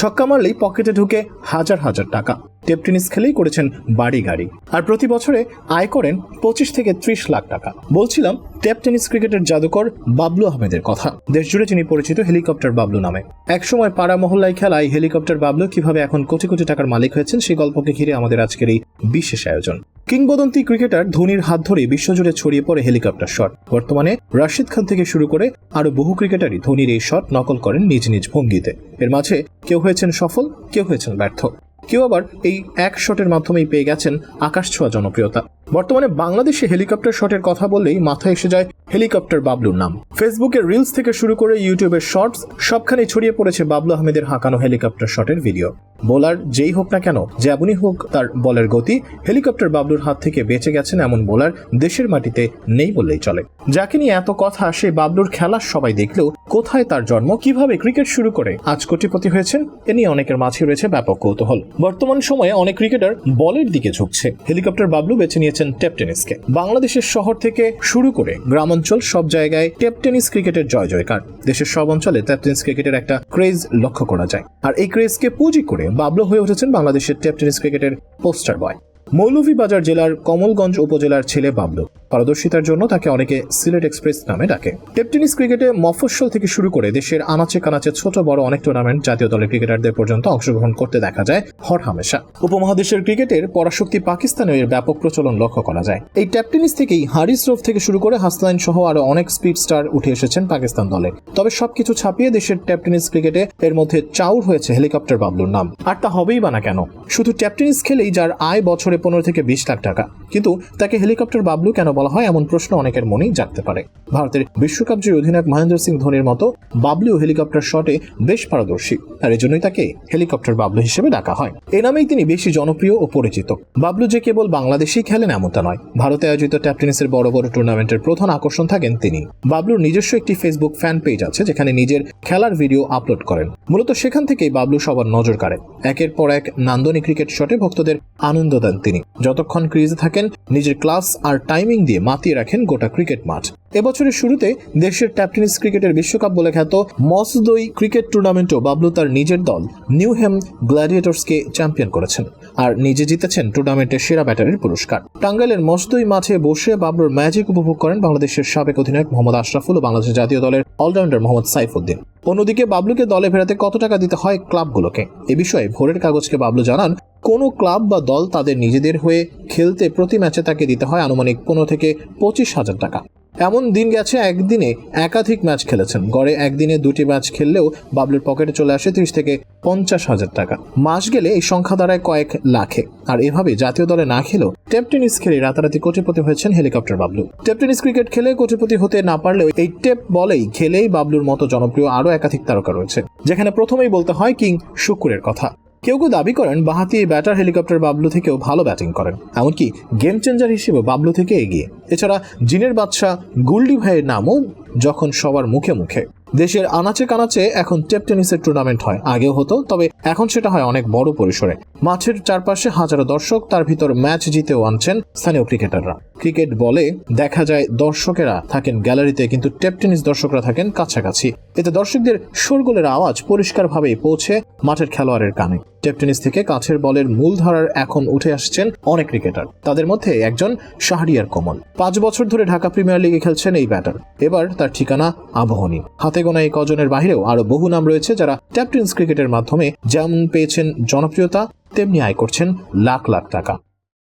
ছক্কা মারলেই পকেটে ঢুকে হাজার হাজার টাকা। টেপ টেনিস খেলেই করেছেন বাড়ি গাড়ি। আর প্রতি বছরে আয় করেন পঁচিশ থেকে ত্রিশ লাখ টাকা। বলছিলাম, টেপ টেনিস ক্রিকেটের জাদুকর বাবলু আহমেদের কথা। দেশজুড়ে তিনি পরিচিত হেলিকপ্টার বাবলু নামে। একসময় পাড়া মহল্লায় খেলায় হেলিকপ্টার বাবলু কীভাবে এখন কোটি কোটি টাকার মালিক হয়েছেন সেই গল্পকে ঘিরে আমাদের আজকের এই বিশেষ আয়োজন। কিংবদন্তি ক্রিকেটার ধোনির হাত ধরে বিশ্বজুড়ে ছড়িয়ে পড়ে হেলিকপ্টার শট। বর্তমানে রাশিদ খান থেকে শুরু করে আরও বহু ক্রিকেটারই ধোনির এই শট নকল করেন নিজ নিজ ভঙ্গিতে। এর মাঝে কেউ হয়েছেন সফল, কেউ হয়েছেন ব্যর্থ। কেউ আবার এই এক শটের মাধ্যমেই পেয়ে গেছেন আকাশ ছোঁয়া জনপ্রিয়তা। বর্তমানে বাংলাদেশে হেলিকপ্টার শটের কথা বললেই মাথায় এসে যায় হেলিকপ্টার বাবলুর নাম। ফেসবুকের রিলস থেকে শুরু করে ইউটিউবের শর্টস সবখানে ছড়িয়ে পড়েছে বাবলু আহমেদের হাঁকানো হেলিকপ্টার শটের ভিডিও। বোলার যেই হোক না কেন যেমনই হোক তার বলের গতি, হেলিকপ্টার বাবলুর হাত থেকে বেঁচে গেছেন এমন বোলার দেশের মাটিতে নেই বললেই চলে। যাকে নিয়ে এত কথা, সে বাবলুর খেলা সবাই দেখলেও কোথায় তার জন্ম, কীভাবে ক্রিকেট শুরু করে, আজ কোটিপতি হয়েছেন, এ নিয়ে অনেকের মাঝে রয়েছে ব্যাপক কৌতূহল। বর্তমান সময়ে অনেক ক্রিকেটার বলের দিকে ঝুঁকছে। হেলিকপ্টার বাবলু বেছে নিয়েছেন টেপ টেনিসকে। বাংলাদেশের শহর থেকে শুরু করে গ্রামাঞ্চল সব জায়গায় টেপ টেনিস ক্রিকেটের জয় জয়কার দেশের সব অঞ্চলে টেপ টেনিস ক্রিকেটের একটা ক্রেজ লক্ষ্য করা যায়। আর এই ক্রেজকে পুঁজি করে বাবলো হয়ে উঠেছেন বাংলাদেশের টেপ টেনিস ক্রিকেটের পোস্টার বয়। মৌলভীবাজার জেলার কমলগঞ্জ উপজেলার ছেলে বাবলু। পারদর্শিতার জন্য তাকে অনেকে সিলেট এক্সপ্রেস নামে ডাকে। টেপ টেনিস ক্রিকেটে মফস্বল থেকে শুরু করে দেশের আনাচে কানাচে ছোট বড় অনেক টুর্নামেন্ট জাতীয় দলের ক্রিকেটারদের পর্যন্ত অংশগ্রহণ করতে দেখা যায় হর হামেশা উপমহাদেশের ক্রিকেটের পরাশক্তি পাকিস্তানেও এর ব্যাপক প্রচলন লক্ষ্য করা যায়। এই ট্যাপ টেনিস থেকেই হারিস রোফ থেকে শুরু করে হাসলাইন সহ আরও অনেক স্পিড স্টার উঠে এসেছেন পাকিস্তান দলে। তবে সবকিছু ছাপিয়ে দেশের ট্যাপ টেনিস ক্রিকেটে এর মধ্যে চাউর হয়েছে হেলিকপ্টার বাবলুর নাম। আর তা হবেই বা না কেন? শুধু ট্যাপ টেনিস খেলেই যার আয় বছরে পনেরো থেকে বিশ লাখ টাকা। কিন্তু তাকে হেলিকপ্টার বাবলু কেন বলা হয়, এমন প্রশ্ন অনেকের মনেই জাগতে পারে। ভারতের বিশ্বকাপ জয়ী অধিনায়ক মহেন্দ্র সিং ধোনির মতো বাবলু হেলিকপ্টার শটে বেশ পারদর্শী। আর এজন্যই তাকে হেলিকপ্টার বাবলু হিসেবে ডাকা হয়। এ নামেই তিনি বেশি জনপ্রিয় ও পরিচিত। বাবলু যে কেবল বাংলাদেশেই খেলেন এমনটা নয়, ভারতে আয়োজিত ট্যাপ টেনিসের বড় বড় টুর্নামেন্টের প্রধান আকর্ষণ থাকেন তিনি। বাবলুর নিজস্ব একটি ফেসবুক ফ্যান পেজ আছে, যেখানে নিজের খেলার ভিডিও আপলোড করেন। মূলত সেখান থেকেই বাবলু সবার নজর কাড়ে। একের পর এক নান্দনিক ক্রিকেট শটে ভক্তদের আনন্দ দেন তিনি। যতক্ষণ ক্রিজে থাকেন, নিজের ক্লাস আর টাইমিং দিয়ে মাতিয়ে রাখেন গোটা ক্রিকেট মাঠ। এবছরের শুরুতে দেশের ট্যাপ টেনিস ক্রিকেটের বিশ্বকাপ বলে খ্যাত মসদই ক্রিকেট টুর্নামেন্টও বাবলু তার নিজের দল নিউ হেম গ্ল্যাডিয়েটর্সকে চ্যাম্পিয়ন করেছেন আর নিজে জিতেছেন টুর্নামেন্টের সেরা ব্যাটারের পুরস্কার। টাঙ্গাইলের মসদই মাঠে বসে বাবলুর ম্যাজিক উপভোগ করেন বাংলাদেশের সাবেক অধিনায়ক মোহাম্মদ আশরাফুল ও বাংলাদেশ জাতীয় দলের অলরাউন্ডার মোহাম্মদ সাইফুদ্দিন। অন্যদিকে বাবলুকে দলে ফেরাতে কত টাকা দিতে হয় ক্লাবগুলোকে? এ বিষয়ে ভোরের কাগজকে বাবলু জানান কোনো ক্লাব বা দল তাদের নিজেদের হয়ে খেলতে প্রতি ম্যাচে তাকে দিতে হয় আনুমানিক পনেরো থেকে পঁচিশ হাজার টাকা। এমন দিন গেছে, একদিনে একাধিক ম্যাচ খেলেছেন। গড়ে একদিনে দুটি ম্যাচ খেললেও বাবলুর পকেটে চলে আসে ত্রিশ থেকে পঞ্চাশ হাজার টাকা। মাস গেলে এই সংখ্যা দাঁড়ায় কয়েক লাখে। আর এভাবে জাতীয় দলে না খেলেও টেপ টেনিস খেলে রাতারাতি কোটিপতি হয়েছেন helicopter Bablu. Tape tennis cricket খেলে কোটিপতি হতে না পারলেও এই টেপ বলেই খেলেই বাবলুর মতো জনপ্রিয় আরও একাধিক তারকা রয়েছে, যেখানে প্রথমেই বলতে হয় কিং শুকুরের কথা। কেউ কেউ দাবি করেন বাহাতি ব্যাটার হেলিকপ্টার বাবলু থেকেও ভালো ব্যাটিং করেন, এমনকি গেম চেঞ্জার হিসেবে বাবলু থেকে এগিয়ে। এছাড়া জিনের বাদশাহ গুলডি ভাইয়ের নামও যখন সবার মুখে মুখে। দেশের আনাচে কানাচে এখন টেপ টেনিসের টুর্নামেন্ট হয়, আগেও হতো, তবে এখন সেটা হয় অনেক বড় পরিসরে। মাঠের চারপাশে হাজারো দর্শক, তার ভিতর ম্যাচ জিতেও আনছেন স্থানীয় ক্রিকেটাররা। ক্রিকেট বলে দেখা যায় দর্শকেরা থাকেন গ্যালারিতে, কিন্তু টেপ টেনিস দর্শকরা থাকেন কাছাকাছি। এতে দর্শকদের শোরগোলের আওয়াজ পরিষ্কারভাবে পৌঁছে মাঠের খেলোয়াড়ের কানে। টেপ টেনিস থেকে কাছের বলের মূলধারার এখন উঠে আসছেন অনেক ক্রিকেটার। তাদের মধ্যে একজন শাহরিয়ার কমল। পাঁচ বছর ধরে ঢাকা প্রিমিয়ার লিগে খেলছেন এই ব্যাটার। এবার তার ঠিকানা আবহনী। হাতে গোনা এই কজনের বাহিরেও আরও বহু নাম রয়েছে যারা ট্যাপ টেনিস ক্রিকেটের মাধ্যমে যেমন পেয়েছেন জনপ্রিয়তা, তেমনি আয় করছেন লাখ লাখ টাকা।